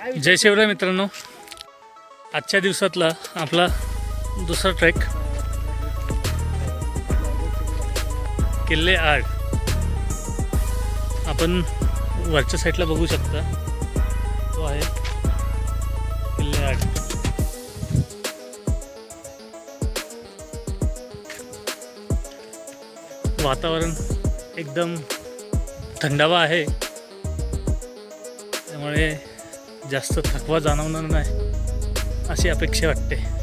जय शिवराय मित्रांनो. आजच्या दिवसातला आपला दुसरा ट्रेक किल्ले आड आपण वरच्या साईडला बघू शकता. तो आहे किल्ले आड वातावरण एकदम थंडावा आहे. त्यामुळे जास्त थकवा जाणवणार नाही अशी अपेक्षा वाटते.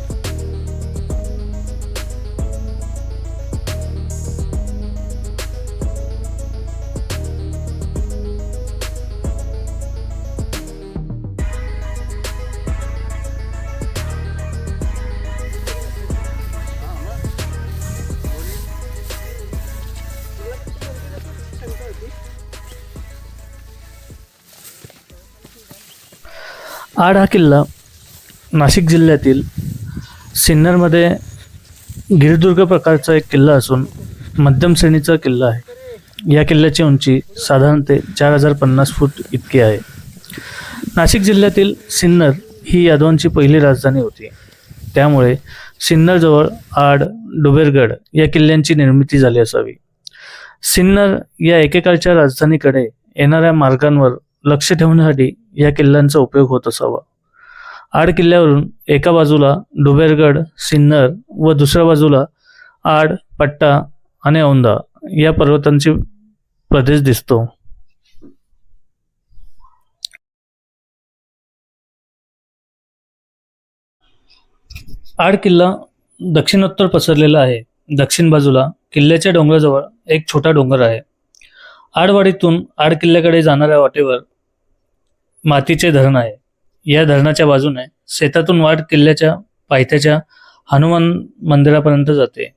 आड हा किल्ला नाशिक जिल्ह्यातील सिन्नरमध्ये गिरिदुर्ग प्रकारचा एक किल्ला असून मध्यम श्रेणीचा किल्ला आहे. या किल्ल्याची उंची साधारणतः चार हजार पन्नास फूट इतकी आहे. नाशिक जिल्ह्यातील सिन्नर ही यादवांची पहिली राजधानी होती. त्यामुळे सिन्नरजवळ आड डुबेरगड या किल्ल्यांची निर्मिती झाली असावी. सिन्नर या एकेकाळच्या राजधानीकडे येणाऱ्या मार्गांवर लक्ष ठेवण्यासाठी या किल्ल्यांचा उपयोग होत असावा. आड किल्ल्यावरून एका बाजूला डुबेरगड सिन्नर व दुसऱ्या बाजूला आड पट्टा आणि औंदा या पर्वतांचे प्रदेश दिसतो. आड किल्ला दक्षिणोत्तर पसरलेला आहे. दक्षिण बाजूला किल्ल्याच्या डोंगराजवळ एक छोटा डोंगर आहे. आडवाडीतून आड किल्ल्याकडे जाणाऱ्या वाटेवर मातीचे धरण आहे. या धरणाच्या बाजूने शेतातून वाट किल्ल्याच्या पायथ्याच्या हनुमान मंदिरापर्यंत जाते.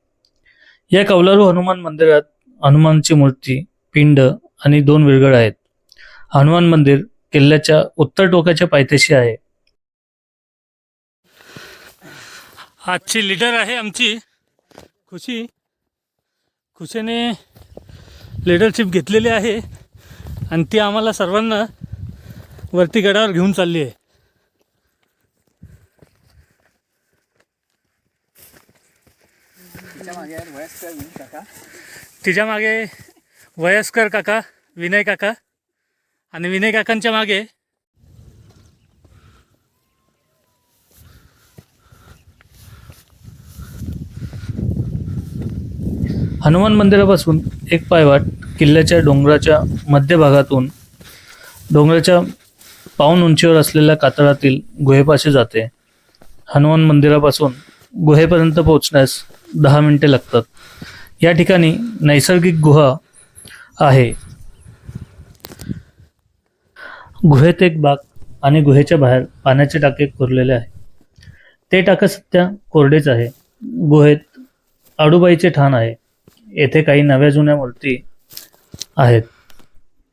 या कौलारू हनुमान मंदिरात हनुमानची मूर्ती पिंड आणि दोन विरगळ आहेत. हनुमान मंदिर किल्ल्याच्या उत्तर टोकाच्या पायथ्याशी आहे. आजची लीडर आहे आमची खुशी. खुशीने लिडरशिप घेतलेली आहे आणि ती आम्हाला सर्वांना वरती गडावर घेऊन चालली आहे. तिच्यामागे वयस्कर काका. विनय काका आणि विनय काकांच्या मागे हनुमान मंदिरापासून एक पायवाट किल्ल्याच्या डोंगराच्या मध्यभागातून डोंगराच्या पाऊन उंचीवर असलेल्या कातळातील गुहेपाशी जाते. हनुमान मंदिरापासून गुहेपर्यंत पोहोचण्यास दहा मिनिटे लागतात. या ठिकाणी नैसर्गिक गुहा आहे. गुहेत एक बाग आणि गुहेच्या बाहेर पाण्याचे टाके कोरलेले आहे. ते टाकं सध्या कोरडेच आहे. गुहेत आडूबाईचे ठाण आहे. येथे काही नव्या जुन्या मूर्ती आहेत.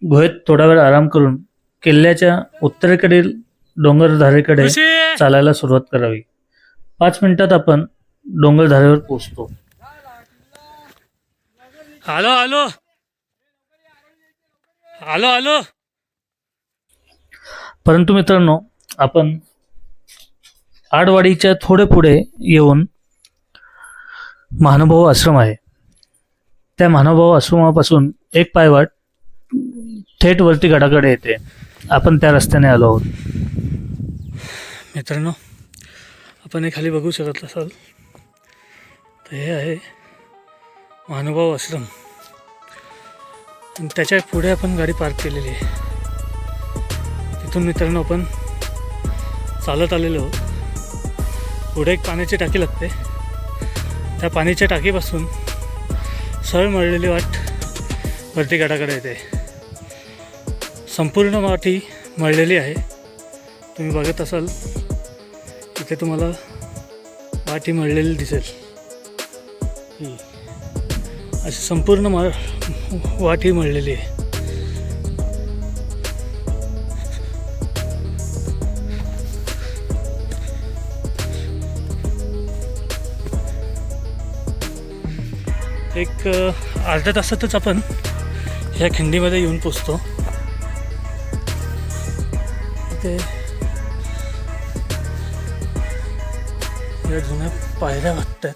गुहेत थोडा वेळ आराम करून किल्ल्याच्या उत्तरेकडील डोंगरधारेकडे चालायला सुरुवात करावी. पाच मिनिटात आपण डोंगरधारेवर पोहोचतो. आलो आलो. आलो आलो. परंतु मित्रांनो आपण आडवाडीच्या थोडे पुढे येऊन महानुभाव आश्रम आहे. त्या महानुभाव आश्रमापासून एक पायवाट थेट वरती गडाकडे येते. आपण त्या रस्त्याने आलो आहोत. मित्रांनो आपण हे खाली बघू शकत असाल. तर हे आहे महानुभाव आश्रम. आणि त्याच्या पुढे आपण गाडी पार्क केलेली आहे. तिथून मित्रांनो आपण चालत आलेलो आहोत. पुढे एक पाण्याची टाकी लागते. त्या पाण्याच्या टाकीपासून सरळ मळलेली वाट वरती गडाकडे येते. संपूर्ण वाटी मळलेली आहे. तुम्ही बघत असाल इथे तुम्हाला वाटी मळलेली दिसेल. ही अशी संपूर्ण मा वाटी मळलेली आहे. एक अर्ध्या तासातच आपण ह्या खिंडीमध्ये येऊन पोचतो. तिथे या जुन्या पायऱ्या वाटतात.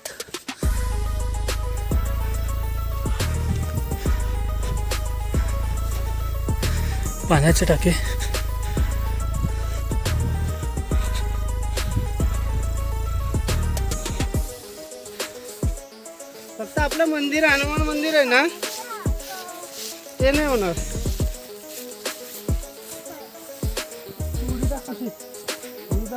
पाण्याचे टाके. फक्त आपलं मंदिर हनुमान मंदिर आहे ना? ते नाही होणार.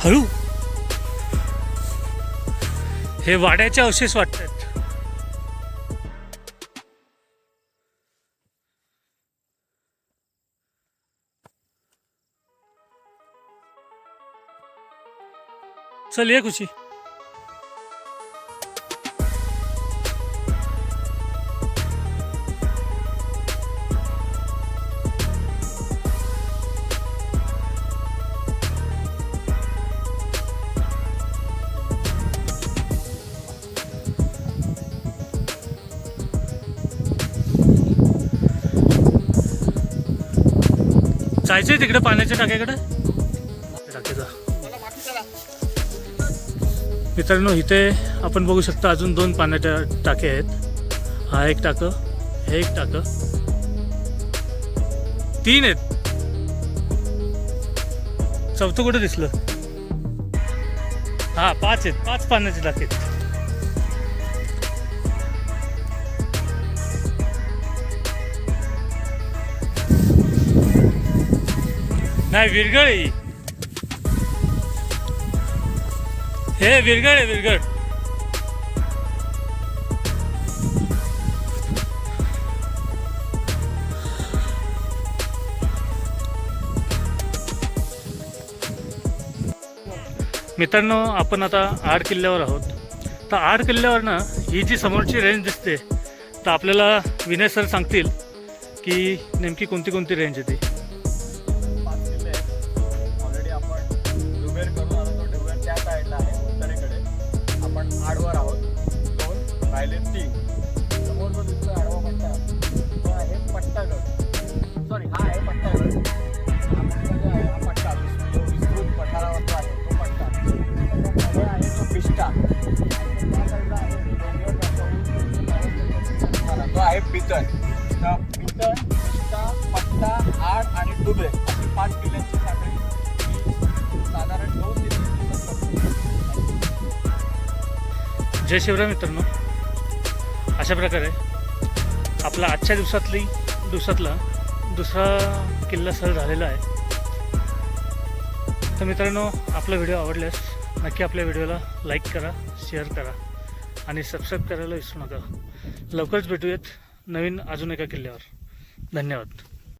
हळू. हे वाड्याचे अवशेष वाटतात. चल ये खुशी. जायचंय तिकडे पाण्याच्या टाक्याकडे? टाक्याचा. मित्रांनो इथे आपण बघू शकता अजून दोन पाण्याच्या टाके आहेत. हा एक टाकं हे एक टाकं. तीन आहेत. चौथं कुठं दिसलं? हा पाच आहेत. पाच पाण्याचे टाके आहेत. नाही विरगळ हे. विरगळ आहे विरगळ मित्रांनो आपण आता आड किल्ल्यावर आहोत. तर आड किल्ल्यावर ना ही जी समोरची रेंज दिसते तर आपल्याला विनय सर सांगतील की नेमकी कोणती कोणती रेंज आहे राहिले तीन समोर जो दिसतो आडवा पट्टा. तो आहे पट्टागड सॉरी हा आहे पट्टागड हा पट्टा जो आहे पट्टा. जो विस्तृत पठारावरचा आहे तो पट्टा. त्याच्यामध्ये आहे तो पिष्टा त्या साईडला आहे तो आहे पितळ. तर पितळ पिष्टा पट्टा आड आणि डुबे अशी पाच किल्ल्यांची साखळी साधारण दोन जय शिवराय मित्रांनो. अशा प्रकारे आपला आजच्या दिवसातली दिवसातला दुसरा किल्ला सर झालेला आहे. तर मित्रांनो आपला व्हिडिओ आवडल्यास नक्की आपल्या व्हिडिओला लाईक करा शेअर करा आणि सबस्क्राईब करायला विसरू नका. लवकरच भेटूयात नवीन अजून एका किल्ल्यावर. धन्यवाद.